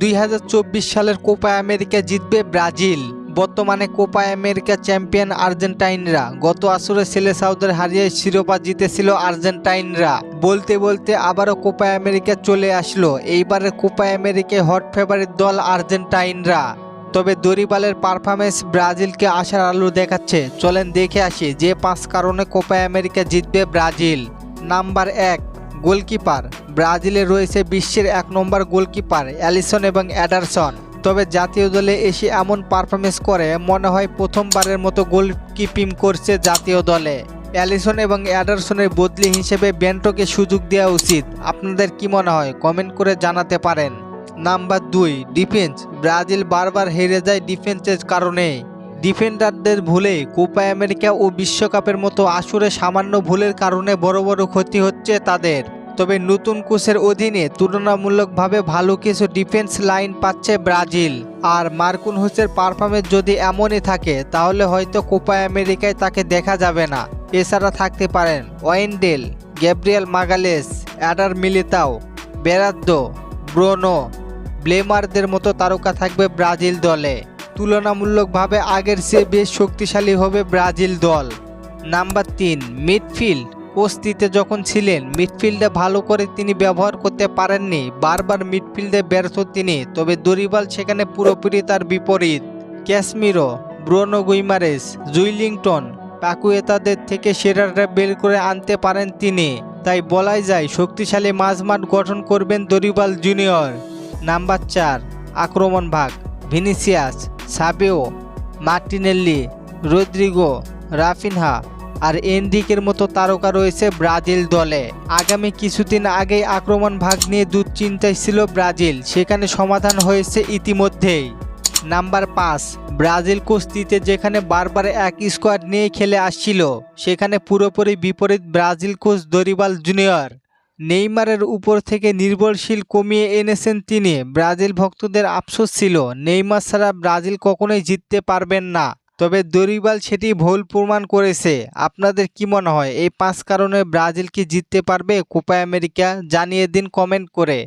দুই হাজার চব্বিশ সালের কোপা আমেরিকা জিতবে ব্রাজিল। বর্তমানে কোপা আমেরিকা চ্যাম্পিয়ন আর্জেন্টাইনরা। গত আসরে ছেলে সাউদের হারিয়ে শিরোপা জিতেছিল আর্জেন্টাইনরা। বলতে বলতে আবারও কোপা আমেরিকা চলে আসলো। এইবারের কোপা আমেরিকায় হট ফেভারিট দল আর্জেন্টাইনরা। তবে দরিবালের পারফরমেন্স ব্রাজিলকে আশার আলো দেখাচ্ছে। চলেন দেখে আসি যে পাঁচ কারণে কোপা আমেরিকা জিতবে ব্রাজিল। নাম্বার এক, গোলকিপার। ব্রাজিলে রয়েছে বিশ্বের এক নম্বর গোলকিপার, অ্যালিসন এবং অ্যাডারসন। তবে জাতীয় দলে এসে এমন পারফরমেন্স করে, মনে হয় প্রথমবারের মতো গোলকিপিং করছে জাতীয় দলে। অ্যালিসন এবং অ্যাডারসনের বদলি হিসেবে বেন্টোকে সুযোগ দেওয়া উচিত। আপনাদের কি মনে হয়? কমেন্ট করে জানাতে পারেন। নাম্বার দুই, ডিফেন্স। ব্রাজিল বারবার হেরে যায় ডিফেন্সের কারণে। ডিফেন্ডারদের ভুলে কোপা আমেরিকা ও বিশ্বকাপের মতো আসরে সামান্য ভুলের কারণে বড় বড় ক্ষতি হচ্ছে তাদের। তবে নতুন কোচের অধীনে তুলনামূলকভাবে ভালো কিছু ডিফেন্স লাইন পাচ্ছে ব্রাজিল। আর মার্কুন হোসের পারফরমেন্স যদি এমনই থাকে, তাহলে হয়তো কোপা আমেরিকায় তাকে দেখা যাবে না। এছাড়া থাকতে পারেন Wendell, Gabriel Magalhaes, Eder Militao, Beraldo, Bruno, ব্লেমারদের মতো তারকা থাকবে ব্রাজিল দলে। তুলনামূলকভাবে আগের চেয়ে বেশ শক্তিশালী হবে ব্রাজিল দল। নাম্বার তিন, মিডফিল্ড। অস্তিতে যখন ছিলেন, মিডফিল্ডে ভালো করে তিনি ব্যবহার করতে পারেননি। বারবার মিডফিল্ডে ব্যর্থ তিনি, তবে দরিবাল সেখানে পুরোপুরি তার বিপরীত। ক্যাশমিরো ব্রোনো গুইমারেস, জুইলিংটন, পাকুয়েতাদের থেকে সেরাটা বের করে আনতে পারেন তিনি। তাই বলাই যায়, শক্তিশালী মাঝমাঠ গঠন করবেন দরিবাল জুনিয়র। নাম্বার চার, আক্রমণ ভাগ, ভিনিসিয়াস, সাবেও, মার্টিনেল্লি, রদ্রিগো, রাফিনহা আর এনরিকের মতো তারকা রয়েছে ব্রাজিল দলে। আগামী কিছুদিন আগেই আক্রমণ ভাগ নিয়ে দুশ্চিন্তায় ছিল ব্রাজিল। সেখানে সমাধান হয়েছে ইতিমধ্যেই। নাম্বার পাঁচ, ব্রাজিল কুস্তিতে যেখানে বারবার এক স্কোয়াড নিয়ে খেলে আসছিল, সেখানে পুরোপুরি বিপরীত ব্রাজিল কোচ দরিবাল জুনিয়র। নেইমারের উপর থেকে নির্ভরশীল কমিয়ে এনেছেন তিনি। ব্রাজিল ভক্তদের আফসোস ছিল, নেইমার ছাড়া ব্রাজিল কখনোই জিততে পারবেন না। তবে দরিবাল সেটি ভুল প্রমাণ করেছে। আপনাদের কি মনে হয়, এই পাঁচ কারণে ব্রাজিল কি জিততে পারবে? কোপা আমেরিকা, জানিয়ে দিন কমেন্ট করে।